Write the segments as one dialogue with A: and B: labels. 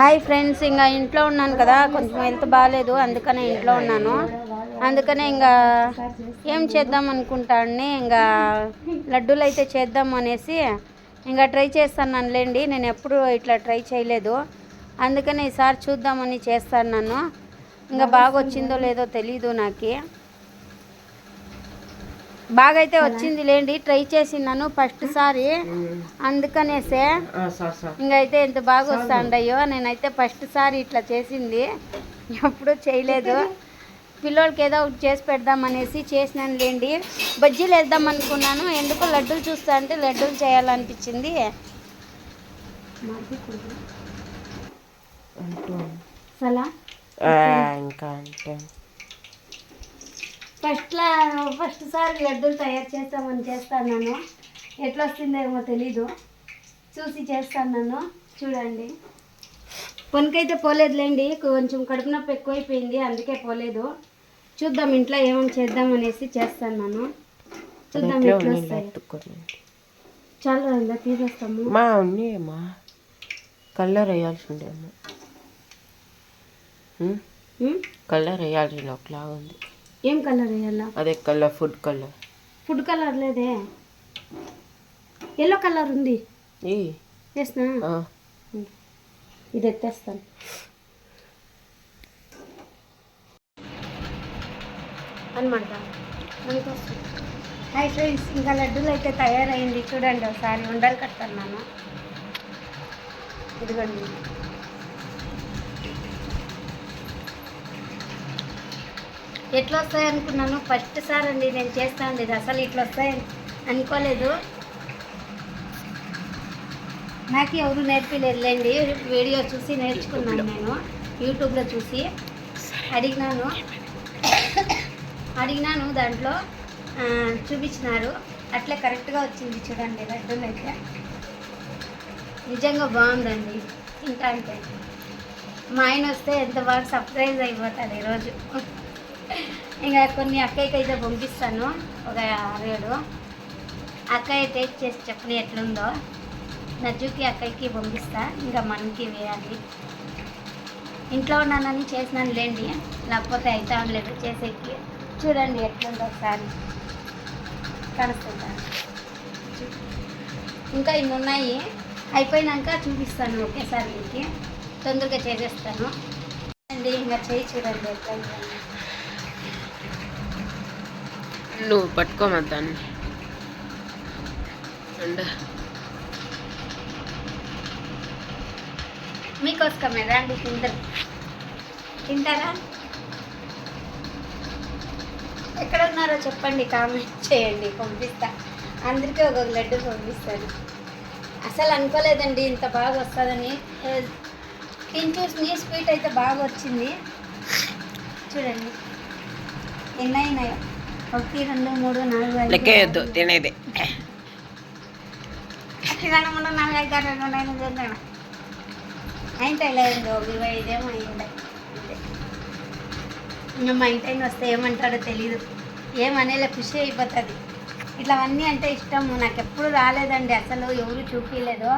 A: Hi friends ఇంకా ఇంట్లో ఉన్నాను కదా కొంచెం హెల్త్ బాగాలేదు అందుకనే ఇంట్లో ఉన్నాను. అందుకనే ఇంకా ఏం చేద్దాం అనుకుంటాను ఇంకా లడ్డూలు అయితే చేద్దాం అనేసి ఇంకా ట్రై చేస్తాను లేండి నేను ఎప్పుడు ఇట్లా ట్రై చేయలేదు. అందుకని ఈసారి చూద్దామని చేస్తాను నన్ను ఇంకా బాగా వచ్చిందో లేదో తెలీదు నాకు. బాగా అయితే వచ్చింది లేండి ట్రై చేసినాను ఫస్ట్ సారి. అందుకనేసే ఇంకైతే ఎంత బాగా వస్తాండయ్యో నేనైతే ఫస్ట్ సారి ఇట్లా చేసింది. ఎప్పుడూ చేయలేదు. పిల్లోళ్ళకి ఏదో ఒకటి చేసి పెడదాం అనేసి చేసినాను లేండి. బజ్జీలు వేద్దాం అనుకున్నాను. ఎందుకో లడ్డూలు చూస్తా అంటే లడ్డూలు చేయాలనిపించింది.
B: ఇంకా అంటే
A: ఫస్ట్లో ఫస్ట్ సారి లడ్డూలు తయారు చేస్తామని చేస్తాను ఎట్లా వస్తుందేమో తెలీదు. చూసి చేస్తాను నన్ను చూడండి. పొనికైతే పోలేదులేండి. కొంచెం కడుపు నొప్పి ఎక్కువైపోయింది. అందుకే పోలేదు. చూద్దాం ఇంట్లో ఏమేమి చేద్దాం అనేసి చేస్తాను చూద్దాం
B: ఎట్లా
A: వస్తాయి. చాలా రోజుల్లో తీసేస్తాము.
B: మా ఉన్నాయమ్మా. కలర్ వేయాల్సి ఉండేమ్మా ఉమ్,
A: ఉం?
B: కలర్ వేయాల్సింది ఒకలాగా ఉంది.
A: ఏం కలర్ వేయాలా?
B: అదే colour food colour.
A: Food colour లేదే. ఎల్లో కలర్ ఉంది.
B: ఈ.
A: వేసినా
B: ఆ,
A: ఇది ఎత్తేస్తాను. అనమాట హాయ్ ఫ్రెండ్స్ ఇంకా లడ్డూలు అయితే తయారైంది. చూడండి ఒకసారి ఉండలు కడుతున్నాను ఇదిగోండి. ఎట్లా వస్తాయి అనుకున్నాను ఫస్ట్ సార్ అండి నేను చేస్తాను ఇది అసలు ఇట్లా వస్తాయి అనుకోలేదు. నాకు ఎవరు నేర్పిలేదులేండి. వీడియో చూసి నేర్చుకున్నాను నేను. యూట్యూబ్లో చూసి అడిగినాను. అడిగినాను దాంట్లో చూపించినారు. అట్లే కరెక్ట్గా వచ్చింది చూడండి లడ్డూలు అయితే. నిజంగా బాగుందండి. ఇంకా అంటే మా ఆయన వస్తే ఎంత బాగా సర్ప్రైజ్ అయిపోతుంది ఈరోజు. ఇంకా కొన్ని అక్కయ్యకి అయితే పంపిస్తాను. ఒక ఆరేడు. అక్కయ్య టేస్ట్ చేసి చెప్పని ఎట్లుందో. నజ్జుకి అక్కయ్యకి పంపిస్తా. ఇంకా మనకి వేయాలి. ఇంట్లో ఉన్నానని చేసినాను లేండి. లేకపోతే అయితే లేదు చేసేకి చూడండి ఎట్లుందో ఒకసారి. కనుక్కుంటాను ఇంకా ఇన్ని ఉన్నాయి. అయిపోయినాక చూపిస్తాను ఒకేసారి మీకు. తొందరగా చేసేస్తాను. అండి ఇంకా చేయి చూడండి ఎట్లా
B: నువ్వు పట్టుకోమా దాన్ని అండ్
A: మీకోసమే రండి తింటారు తింటారా? ఎక్కడ ఉన్నారో చెప్పండి కామెంట్ చేయండి పంపిస్తా. అందరికీ ఒక లడ్డు పంపిస్తాను. అసలు అనుకోలేదండి ఇంత బాగా వస్తుందని. తింటూ నీ చూసి స్వీట్ అయితే బాగా వచ్చింది. చూడండి. ఎన్నైనాయో. ఒకటి రెండు మూడు నాలుగు ఐదు,
B: లెక్కేయద్దు తినేదే.
A: రెండు మూడు నాలుగు ఐదు ఆరు రెండు ఎనిమిది తొమ్మిది అయితే లేదు ఒక ఇరవై ఐదేమో అయింది అంతే. ఇంకా మా ఇంటి వస్తే ఏమంటాడో తెలీదు. ఏమనేలే ఖుషి అయిపోతుంది. ఇట్లావన్నీ అంటే ఇష్టము. నాకు ఎప్పుడు రాలేదండి అసలు ఎవరు చూపించలేదు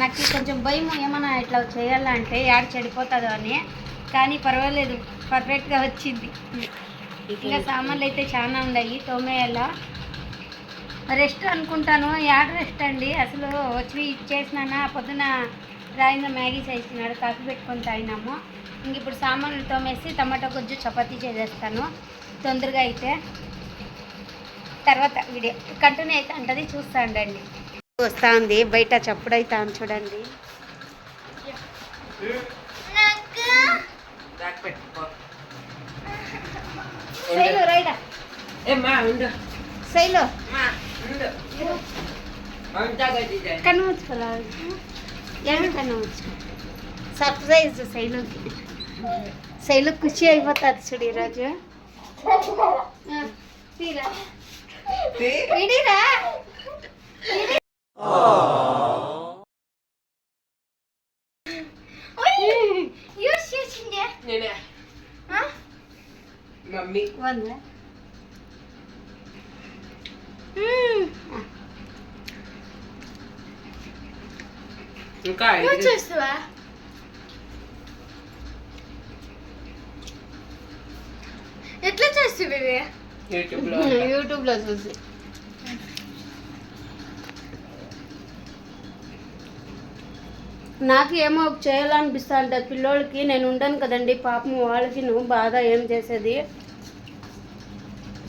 A: నాకు కొంచెం భయం ఏమన్నా ఇట్లా చేయాలంటే యాడ చెడిపోతుందో అని. కానీ పర్వాలేదు పర్ఫెక్ట్గా వచ్చింది. ఇంకా సామాన్లు అయితే చాలా ఉన్నాయి. తోమేయాల? రెస్ట్ అనుకుంటాను. యాడ్ రెస్ట్ అండి? అసలు వచ్చి ఇచ్చేసినానా? పొద్దున రాయిన మ్యాగీ చేసినాడు. కాఫీ పెట్టుకొని తాగినాము. ఇంక ఇప్పుడు సామాన్లు తోమేసి టమాటో గుజ్జు చపాతీ చేసేస్తాను. తొందరగా అయితే తర్వాత వీడియో కంటిన్యూ అయితే అంటది. చూస్తా ఉండండి. వస్తా ఉంది బయట చప్పుడు అవుతా ఉంది చూడండి శైలు రైడా
B: ఏమ్మా ఉండు
A: శైలు
B: మా ఉండు అంతగా తీసేయ్.
A: కన్ను ముచ్చుకోలే ఏమి కన్ను ముచ్చుకో సర్ప్రైజ్ శైలుకి శైలు ఖుషి అయిపోతుంది చూడు ఈరోజు ఆ, తీరా ఇబ్బంది
B: ఇంకా
A: చూస్తావా?
C: ఎట్లా చేస్తుంది
B: యూట్యూబ్లో
A: చూసి. నాకు ఏమో చేయాలనిపిస్తా అంటే పిల్లోళ్ళకి నేను ఉండను కదండి పాపం వాళ్ళకి నువ్వు బాధ ఏం చేసేది?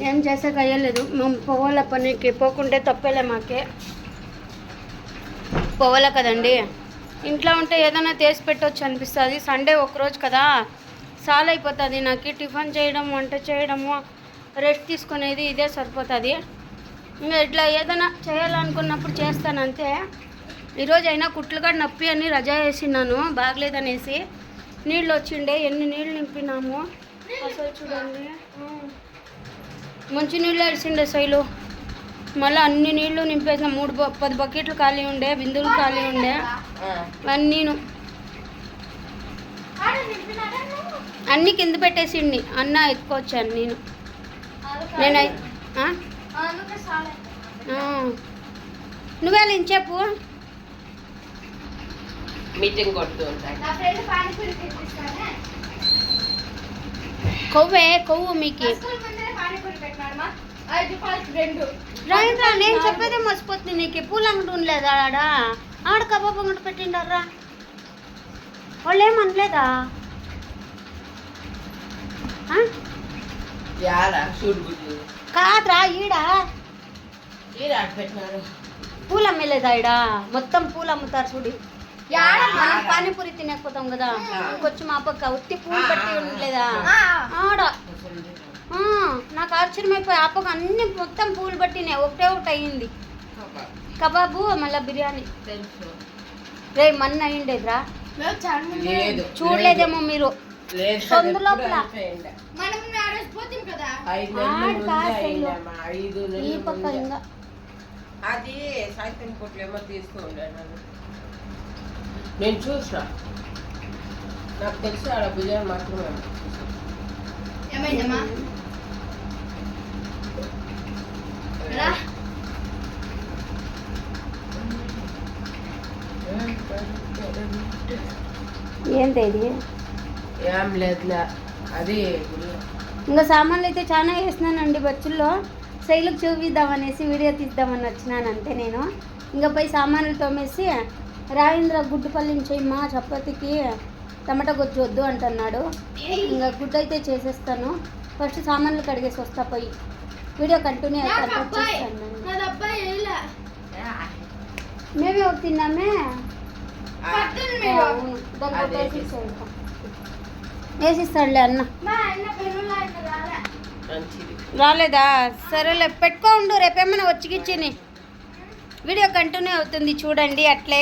A: ఏం చేసాక అయ్యలేదు మేము పోవాల పనికి పోకుంటే తప్పేలే మాకే. పోవాల కదండి? ఇంట్లో ఉంటే ఏదైనా చేసి పెట్టవచ్చు అనిపిస్తుంది. సండే ఒకరోజు కదా. చాలా అయిపోతుంది నాకు. టిఫిన్ చేయడం వంట చేయడము రెస్ట్ తీసుకునేది ఇదే సరిపోతుంది. ఇంకా ఇట్లా ఏదైనా చేయాలనుకున్నప్పుడు చేస్తాను అంతే ఈరోజు అయినా కుట్లుగా నొప్పి అని రజా వేసినాను బాగలేదనేసి. నీళ్ళు వచ్చిండే. ఎన్ని నీళ్ళు నింపినాము? అసలు చూడండి. మంచి నీళ్ళు వేసిండే శైలు మళ్ళీ అన్ని నీళ్ళు నింపేసిన మూడు పది బకెట్లు ఖాళీ ఉండే బిందులు ఖాళీ ఉండే. అన్నీను. అన్నీ కింద పెట్టేసిండి. అన్న ఎత్తుకొచ్చాను నేను. నేను. నువ్వే ఇంచేపు
B: మీటింగ్ కొడుతూ
A: కొవ్వే కొవ్వు మీకు.
C: పానీపూరి పెట్టినాడమ్మా ఐదు రూపాయలకి రెండు.
A: రాయంద్రా నేను చెప్పేదే మర్చిపోతుంది నీకు పూల అంగడి ఉండలేదా ఆడ? ఆడ కబాబ్ అంగడి పెట్టిండారా? వాళ్ళు ఏమనలేదా కాదురా ఈడ? పూలు అమ్మలేదా ఈడ? మొత్తం పూలు అమ్ముతారు చూడు. పానీపూరి తినకపోతాం కదా. ఇంకొచ్చి మా పక్క ఉత్తి పూలు పట్టి ఉండలేదా?
C: ఆ,
A: ఆడ. నాకు ఆశ్చర్యమైపోయి ఆ పక్క అన్ని మొత్తం పూలు పట్టినాయి. ఒకటే ఒకటి అయ్యింది. కబాబు మళ్ళీ బిర్యానీ. రే మన్న అయ్యిండేదిరా చూడలేదేమో మీరు.
B: అది సాయంత్రం నేను చూసిన నాకు తెలిసి ఆడ భుజాలు మాత్రమే
C: ఏమైందమ్మా? రా
A: ఏంటి ఇది?
B: ఏం లేదులే అది
A: ఇంకా సామాన్లు అయితే చాలా వేసినానండి బచ్చుల్లో. శైలికి చూపిద్దామనేసి వీడియో తీద్దామని వచ్చినాను అంతే నేను. ఇంకా పోయి సామాన్లు తోమేసి రాజేంద్ర గుడ్డు పల్లిని చేయమ్మా చపాతీకి టమాటా గొజ్జు వద్దు అంటున్నాడు. ఇంకా గుడ్డు అయితే చేసేస్తాను. ఫస్ట్ సామాన్లు కడిగేసి వస్తా పోయి. వీడియో కంటిన్యూ మేమే తిన్నామే. వేసిస్తాడులే అన్న. రాలేదా? సరేలే పెట్టుకో ఉండు రేపేమైనా వచ్చికిచ్చిని వీడియో కంటిన్యూ అవుతుంది చూడండి అట్లే.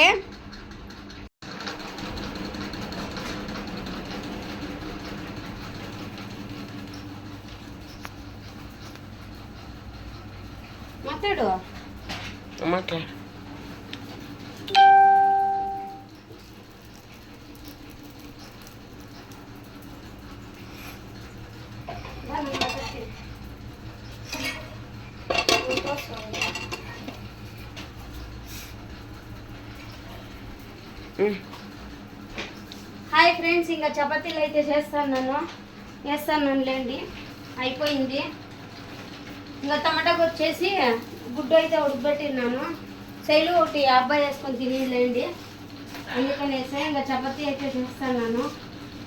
A: మాట్లాడు.
B: మాట్లాడు.
A: హాయ్ ఫ్రెండ్స్ ఇంకా చపాతీలు అయితే చేస్తాను వేస్తాను లేండి అయిపోయింది. ఇంకా టమాటాకు వచ్చేసి గుడ్డు అయితే ఉడకబెట్టినాను శైలు ఒకటి అబ్బాయి వేసుకొని తినేలేండి అందుకనేసి ఇంకా చపాతి అయితే చేస్తున్నాను.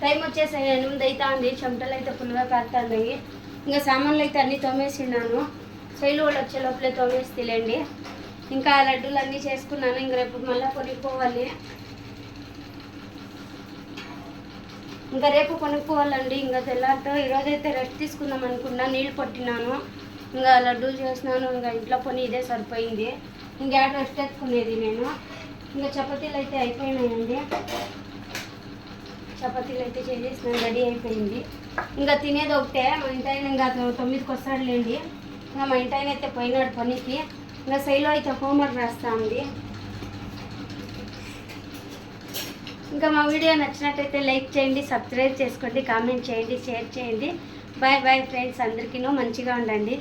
A: టైం వచ్చేసి ఎనిమిది అయితే ఉంది చెమటలు అయితే ఫుల్గా కారుతున్నాయి. ఇంకా సామాన్లు అయితే అన్నీ తోమేసిన్నాను. శైలు వాళ్ళు వచ్చే లోపలే తోమేసి ఇంకా లడ్డూలు అన్నీ చేసుకున్నాను. ఇంక రేపు మళ్ళీ కొనుక్కోవాలి. ఇంకా రేపు కొనుక్కోవాలండి. ఇంకా తెల్లారితో ఈరోజు రెస్ట్ తీసుకుందాం అనుకున్నా. నీళ్ళు పట్టినాను. ఇంకా లడ్డూలు చేసినాను ఇంకా ఇంట్లో పని ఇదే సరిపోయింది. ఇంకా రెస్ట్ ఎత్తుకునేది నేను. ఇంకా చపాతీలు అయితే అయిపోయినాయండి. చపాతీలు అయితే చేసేసిన రెడీ అయిపోయింది. ఇంకా తినేది ఒకటే మా ఇంటి ఆయన ఇంకా తొ- తొమ్మిదికి వస్తాడులేండి. ఇంకా మా ఇంటి ఆయన అయితే పోయినాడు పనికి. ఇంకా శైలో అయితే హోంవర్క్ రాస్తా ఉంది. ఇంకా మా వీడియో నచ్చినట్టయితే లైక్ చేయండి సబ్స్క్రైబ్ చేసుకోండి కామెంట్ చేయండి షేర్ చేయండి. బాయ్ బాయ్ ఫ్రెండ్స్ అందరికీ మంచిగా ఉండండి.